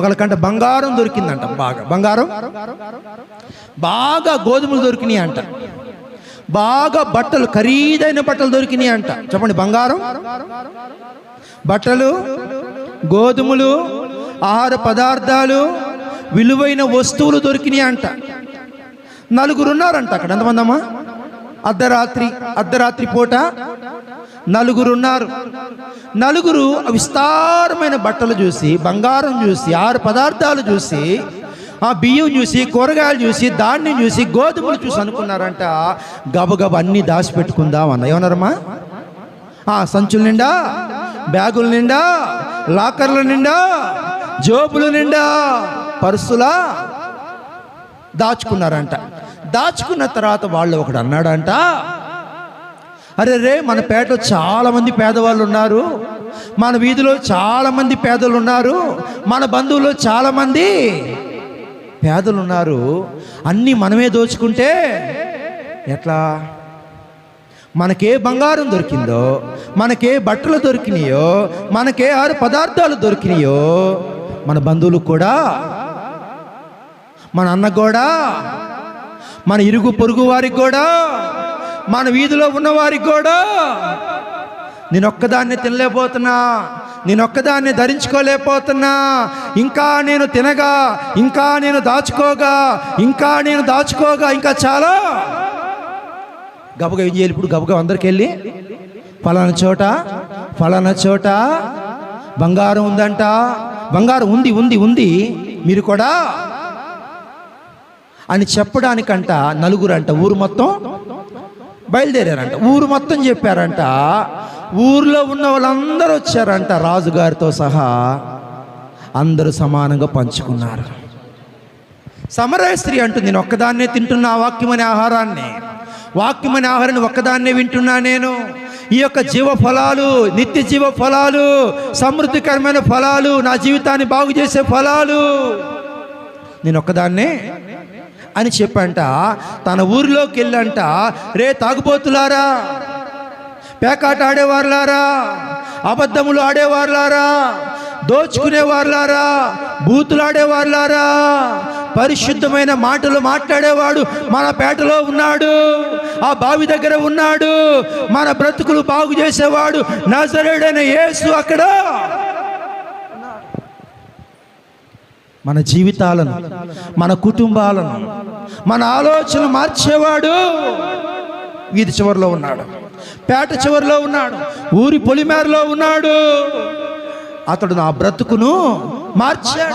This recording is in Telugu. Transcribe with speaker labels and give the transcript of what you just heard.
Speaker 1: ఒకళ్ళకంటే బంగారం దొరికిందంట బాగా. బంగారం? బాగా గోధుమలు దొరికినాయి అంట. బాగా బట్టలు ఖరీదైన బట్టలు దొరికినాయి అంట. చెప్పండి బంగారం? బట్టలు గోధుమలు ఆహార పదార్థాలు విలువైన వస్తువులు దొరికినాయి అంట. నలుగురు ఉన్నారంట అక్కడ. ఎంతమంది అమ్మా అర్ధరాత్రి అర్ధరాత్రి పూట నలుగురు ఉన్నారు నలుగురు విస్తారమైన బట్టలు చూసి బంగారం చూసి ఆరు పదార్థాలు చూసి ఆ బియ్యం చూసి కూరగాయలు చూసి ధాన్యం చూసి గోధుమలు చూసి అనుకున్నారంట. గబగబ అన్నీ దాచిపెట్టుకుందాం అన్న ఏమన్నారమ్మా? ఆ సంచుల నిండా బ్యాగుల నిండా లాకర్ల నిండా జోబుల నిండా పర్సులా దాచుకున్నారంట. దాచుకున్న తర్వాత వాళ్ళు ఒకడు అన్నాడంట అరే రే మన పేటలో చాలా మంది పేదవాళ్ళు ఉన్నారు. మన వీధిలో చాలా మంది పేదలు ఉన్నారు. మన బంధువులు చాలా మంది పేదలు ఉన్నారు. అన్నీ మనమే దోచుకుంటే ఎట్లా? మనకే బంగారం దొరికిందో మనకే బట్టలు దొరికినాయో మనకే ఆరు పదార్థాలు దొరికినాయో మన బంధువులకు కూడా మన అన్న కూడా మన ఇరుగు పొరుగు వారికి కూడా మన వీధిలో ఉన్న వారికి కూడా. నేను ఒక్కదాన్ని తినలేకపోతున్నా నేను ఒక్కదాన్ని ధరించుకోలేకపోతున్నా. ఇంకా నేను తినగా ఇంకా నేను దాచుకోగా ఇంకా నేను దాచుకోగా ఇంకా చాలా. గబగ ఏం చేయాలి ఇప్పుడు? గబగ అందరికి వెళ్ళి. ఫలానా చోట ఫలానా చోట. బంగారం ఉందంట. బంగారం ఉంది ఉంది ఉంది. మీరు కూడా అని చెప్పడానికంట నలుగురంట. ఊరు మొత్తం బయలుదేరారంట. ఊరు మొత్తం చెప్పారంట. ఊర్లో ఉన్న వాళ్ళందరూ వచ్చారంట. రాజుగారితో సహా అందరూ సమానంగా పంచుకున్నారు. సమరయ స్త్రీ అంటుంది నేను ఒక్కదాన్నే తింటున్న ఆ వాక్యమనే ఆహారాన్ని. వాక్యమనే ఆహారాన్ని ఒక్కదాన్నే వింటున్నా నేను. ఈ యొక్క జీవ ఫలాలు నిత్య జీవ ఫలాలు సమృద్ధికరమైన ఫలాలు నా జీవితాన్ని బాగు చేసే ఫలాలు. నేను ఒక్కదాన్నే అని చెప్పంట. తన ఊరిలోకి వెళ్ళంట. రే తాగుబోతులారా? పేకాట ఆడేవారులారా? అబద్ధములు ఆడేవారులారా? దోచుకునేవారులారా? బూతులాడేవారులారా పరిశుద్ధమైన మాటలు మాట్లాడేవాడు మన పేటలో ఉన్నాడు. ఆ బావి దగ్గర ఉన్నాడు. మన బ్రతుకులు బాగు చేసేవాడు నజరేడైన యేసు అక్కడ. మన జీవితాలను మన కుటుంబాలను మన ఆలోచన మార్చేవాడు వీధి చివరిలో ఉన్నాడు. పేట చివరిలో ఉన్నాడు. ఊరి పొలిమేరలో ఉన్నాడు. అతడు నా బ్రతుకును మార్చాడు.